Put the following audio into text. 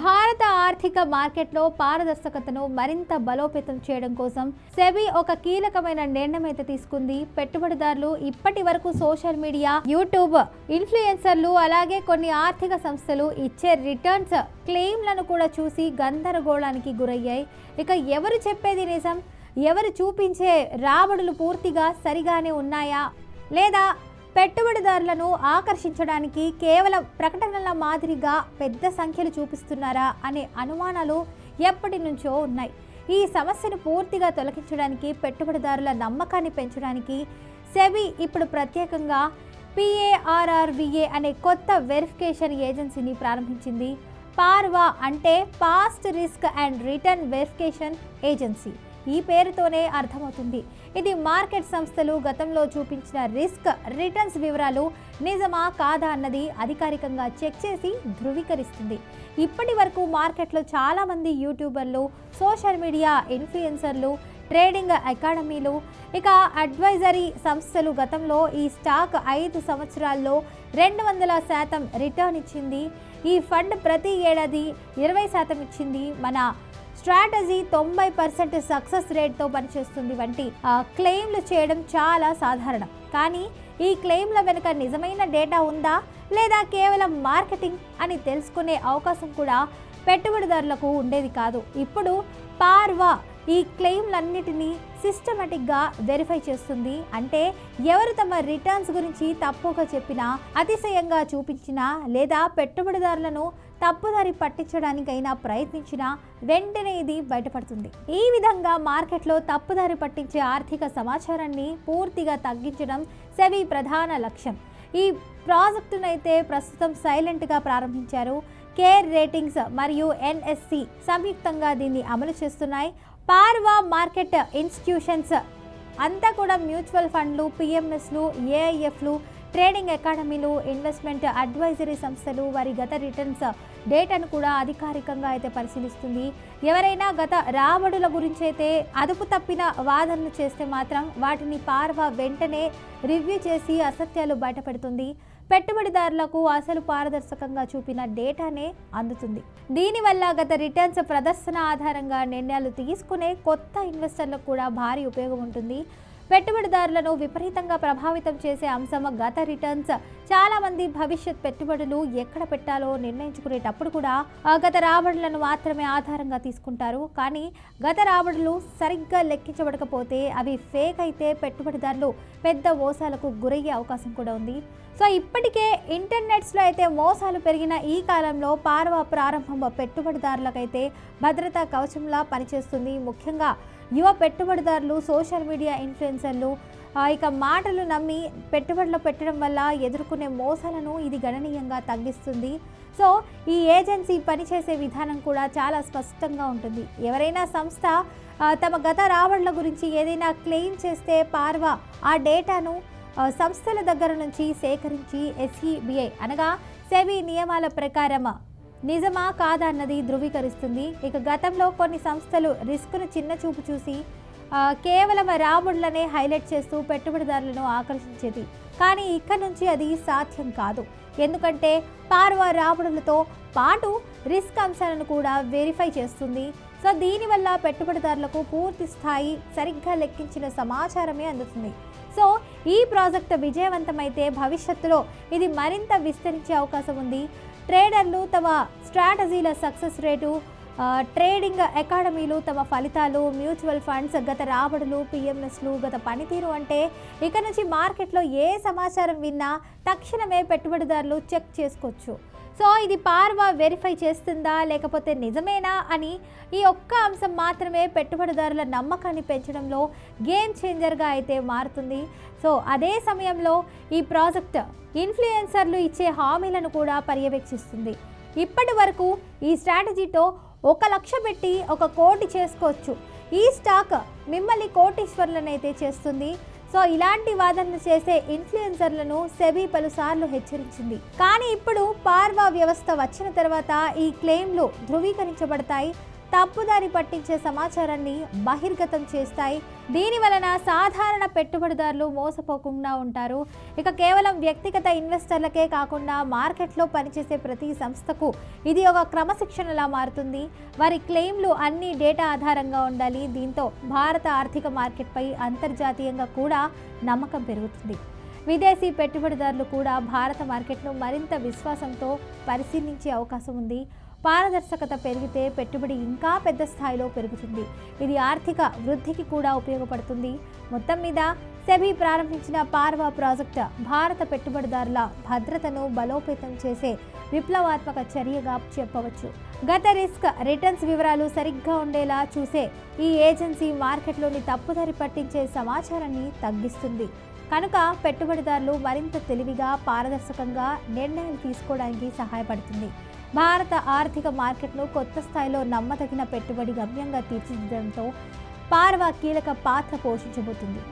భారత ఆర్థిక మార్కెట్లో పారదర్శకతను మరింత బలోపేతం చేయడం కోసం సెబీ ఒక కీలకమైన నిర్ణయం అయితే తీసుకుంది. పెట్టుబడిదారులు ఇప్పటి వరకు సోషల్ మీడియా యూట్యూబ్ ఇన్ఫ్లుయెన్సర్లు అలాగే కొన్ని ఆర్థిక సంస్థలు ఇచ్చే రిటర్న్స్ క్లెయిమ్లను కూడా చూసి గందరగోళానికి గురయ్యాయి. ఇక ఎవరు చెప్పేది నిజం? ఎవరు చూపించే రాబడులు పూర్తిగా సరిగానే ఉన్నాయా? లేదా పెట్టుబడిదారులను ఆకర్షించడానికి కేవలం ప్రకటనల మాదిరిగా పెద్ద సంఖ్యలు చూపిస్తున్నారా అనే అనుమానాలు ఎప్పటి నుంచో ఉన్నాయి. ఈ సమస్యను పూర్తిగా తొలగించడానికి పెట్టుబడిదారుల నమ్మకాన్ని పెంచడానికి సెబీ ఇప్పుడు ప్రత్యేకంగా పిఏఆర్ఆర్విఏ అనే కొత్త వెరిఫికేషన్ ఏజెన్సీని ప్రారంభించింది. పార్వా అంటే past risk and return verification agency. ఈ పేరుతోనే అర్థమవుతుంది. ఇది మార్కెట్ సంస్థలు గతంలో చూపించిన రిస్క్ రిటర్న్స్ వివరాలు నిజమా కాదా అన్నది అధికారికంగా చెక్ చేసి ధృవీకరిస్తుంది. ఇప్పటి వరకు మార్కెట్లో చాలామంది యూట్యూబర్లు సోషల్ మీడియా ఇన్ఫ్లుయెన్సర్లు ట్రేడింగ్ అకాడమీలు ఇక అడ్వైజరీ సంస్థలు గతంలో ఈ స్టాక్ ఐదు సంవత్సరాల్లో రెండు వందల శాతం రిటర్న్ ఇచ్చింది. ఈ ఫండ్ ప్రతి ఏడాది ఇరవై శాతం ఇచ్చింది మన స్ట్రాటజీ తొంభై పర్సెంట్ సక్సెస్ రేట్తో పనిచేస్తుంది వంటి క్లెయిమ్లు చేయడం చాలా సాధారణం. కానీ ఈ క్లెయిమ్ల వెనుక నిజమైన డేటా ఉందా? లేదా కేవలం మార్కెటింగ్ అని తెలుసుకునే అవకాశం కూడా పెట్టుబడిదారులకు ఉండేది కాదు. ఇప్పుడు పార్వా ఈ క్లెయిమ్లన్నిటినీ సిస్టమేటిక్గా వెరిఫై చేస్తుంది. అంటే ఎవరు తమ రిటర్న్స్ గురించి తప్పుగా చెప్పినా అతిశయంగా చూపించినా లేదా పెట్టుబడిదారులను తప్పుదారి పట్టించడానికైనా ప్రయత్నించినా వెంటనే ఇది బయటపడుతుంది. ఈ విధంగా మార్కెట్లో తప్పుదారి పట్టించే ఆర్థిక సమాచారాన్ని పూర్తిగా తగ్గించడం సెబీ ప్రధాన లక్ష్యం. ఈ ప్రాజెక్టునైతే ప్రస్తుతం సైలెంట్గా ప్రారంభించారు. కేర్ రేటింగ్స్ మరియు ఎన్ఎస్సి సంయుక్తంగా దీన్ని అమలు చేస్తున్నాయి. పార్వా మార్కెట్ ఇన్స్టిట్యూషన్స్ అంతా కూడా మ్యూచువల్ ఫండ్లు పిఎంఎస్లు ఏఐఎఫ్లు ట్రేడింగ్ అకాడమీలు ఇన్వెస్ట్మెంట్ అడ్వైజరీ సంస్థలు వారి గత రిటర్న్స్ డేటాను కూడా అధికారికంగా అయితే పరిశీలిస్తుంది. ఎవరైనా గత రాబడుల గురించి అయితే అదుపు తప్పిన వాదనలు చేస్తే మాత్రం వాటిని పార్వ వెంటనే రివ్యూ చేసి అసత్యాలు బయటపెడుతుంది. పెట్టుబడిదారులకు అసలు పారదర్శకంగా చూపిన డేటానే అందుతుంది. దీనివల్ల గత రిటర్న్స్ ప్రదర్శన ఆధారంగా నిర్ణయాలు తీసుకునే కొత్త ఇన్వెస్టర్లకు కూడా భారీ ఉపయోగం ఉంటుంది. పెట్టుబడిదారులను విపరీతంగా ప్రభావితం చేసే అంశం గత రిటర్న్స్. చాలామంది భవిష్యత్ పెట్టుబడులు ఎక్కడ పెట్టాలో నిర్ణయించుకునేటప్పుడు కూడా గత రాబడులను మాత్రమే ఆధారంగా తీసుకుంటారు. కానీ గత రాబడులు సరిగ్గా లెక్కించబడకపోతే అవి ఫేక్ అయితే పెట్టుబడిదారులు పెద్ద మోసాలకు గురయ్యే అవకాశం కూడా ఉంది. సో ఇప్పటికే ఇంటర్నెట్స్లో అయితే మోసాలు పెరిగిన ఈ కాలంలో పార్వ ప్రారంభం పెట్టుబడిదారులకైతే భద్రతా కవచంలా పనిచేస్తుంది. ముఖ్యంగా యువ పెట్టుబడిదారులు సోషల్ మీడియా ఇన్ఫ్లుయెన్సర్లు ఇక మాటలు నమ్మి పెట్టుబడులు పెట్టడం వల్ల ఎదుర్కొనే మోసాలను ఇది గణనీయంగా తగ్గిస్తుంది. సో ఈ ఏజెన్సీ పనిచేసే విధానం కూడా చాలా స్పష్టంగా ఉంటుంది. ఎవరైనా సంస్థ తమ గత రాబడుల గురించి ఏదైనా క్లెయిమ్ చేస్తే పార్వ ఆ డేటాను సంస్థల దగ్గర నుంచి సేకరించి ఎస్ఈబిఐ అనగా సెబీ నియమాల ప్రకారం నిజమా కాదా అన్నది ధృవీకరిస్తుంది. ఇక గతంలో కొన్ని సంస్థలు రిస్క్ను చిన్న చూపు చూసి కేవలం రాబడులనే హైలైట్ చేస్తూ పెట్టుబడిదారులను ఆకర్షించేది. కానీ ఇక్కడ నుంచి అది సాధ్యం కాదు. ఎందుకంటే పార్వ రాబడులతో పాటు రిస్క్ అంశాలను కూడా వెరిఫై చేస్తుంది. సో దీనివల్ల పెట్టుబడిదారులకు పూర్తి స్థాయి సరిగ్గా లెక్కించిన సమాచారమే అందుతుంది. సో ఈ ప్రాజెక్ట్ విజయవంతమైతే భవిష్యత్తులో ఇది మరింత విస్తరించే అవకాశం ఉంది. ట్రేడర్లు తమ స్ట్రాటజీల సక్సెస్ రేటు ట్రేడింగ్ అకాడమీలు తమ ఫలితాలు మ్యూచువల్ ఫండ్స్ గత రాబడులు పిఎంఎస్లు గత పనితీరు అంటే ఇక నుంచి మార్కెట్లో ఏ సమాచారం విన్నా తక్షణమే పెట్టుబడిదారులు చెక్ చేసుకోవచ్చు. సో ఇది పార్వా వెరిఫై చేస్తుందా లేకపోతే నిజమేనా అని ఈ ఒక్క అంశం మాత్రమే పెట్టుబడిదారుల నమ్మకాన్ని పెంచడంలో గేమ్ చేంజర్గా అయితే మారుతుంది. సో అదే సమయంలో ఈ ప్రాజెక్ట్ ఇన్ఫ్లుయెన్సర్లు ఇచ్చే హామీలను కూడా పర్యవేక్షిస్తుంది. ఇప్పటి వరకు ఈ స్ట్రాటజీతో ఒక లక్ష పెట్టి ఒక కోటి చేసుకోవచ్చు. ఈ స్టాక్ మిమ్మల్ని కోటీశ్వర్లనైతే చేస్తుంది. సో ఇలాంటి వాదనలు చేసే ఇన్ఫ్లుయెన్సర్లను సెబీ పలుసార్లు హెచ్చరించింది. కానీ ఇప్పుడు పార్వా వ్యవస్థ వచ్చిన తర్వాత ఈ క్లెయిమ్లు ధృవీకరించబడతాయి. తప్పుదారి పట్టించే సమాచారాన్ని బహిర్గతం చేస్తాయి. దీని వలన సాధారణ పెట్టుబడిదారులు మోసపోకుండా ఉంటారు. ఇక కేవలం వ్యక్తిగత ఇన్వెస్టర్లకే కాకుండా మార్కెట్లో పనిచేసే ప్రతి సంస్థకు ఇది ఒక క్రమశిక్షణలా మారుతుంది. వారి క్లెయిమ్లు అన్ని డేటా ఆధారంగా ఉండాలి. దీంతో భారత ఆర్థిక మార్కెట్పై అంతర్జాతీయంగా కూడా నమ్మకం పెరుగుతుంది. విదేశీ పెట్టుబడిదారులు కూడా భారత మార్కెట్ను మరింత విశ్వాసంతో పరిశీలించే అవకాశం ఉంది. పారదర్శకత పెరిగితే పెట్టుబడి ఇంకా పెద్ద స్థాయిలో పెరుగుతుంది. ఇది ఆర్థిక వృద్ధికి కూడా ఉపయోగపడుతుంది. మొత్తం మీద సెబీ ప్రారంభించిన పార్వా ప్రాజెక్ట్ భారత పెట్టుబడిదారుల భద్రతను బలోపేతం చేసే విప్లవాత్మక చర్యగా చెప్పవచ్చు. గత రిస్క్ రిటర్న్స్ వివరాలు సరిగ్గా ఉండేలా చూసే ఈ ఏజెన్సీ మార్కెట్లోని తప్పుదారి పట్టించే సమాచారాన్ని తగ్గిస్తుంది. కనుక పెట్టుబడిదారులు మరింత తెలివిగా పారదర్శకంగా నిర్ణయాలు తీసుకోవడానికి సహాయపడుతుంది. భారత ఆర్థిక మార్కెట్ను కొత్త స్థాయిలో నమ్మదగిన పెట్టుబడి గమ్యంగా తీర్చిదిద్దడంతో పార్వా కీలక పాత్ర పోషించబోతుంది.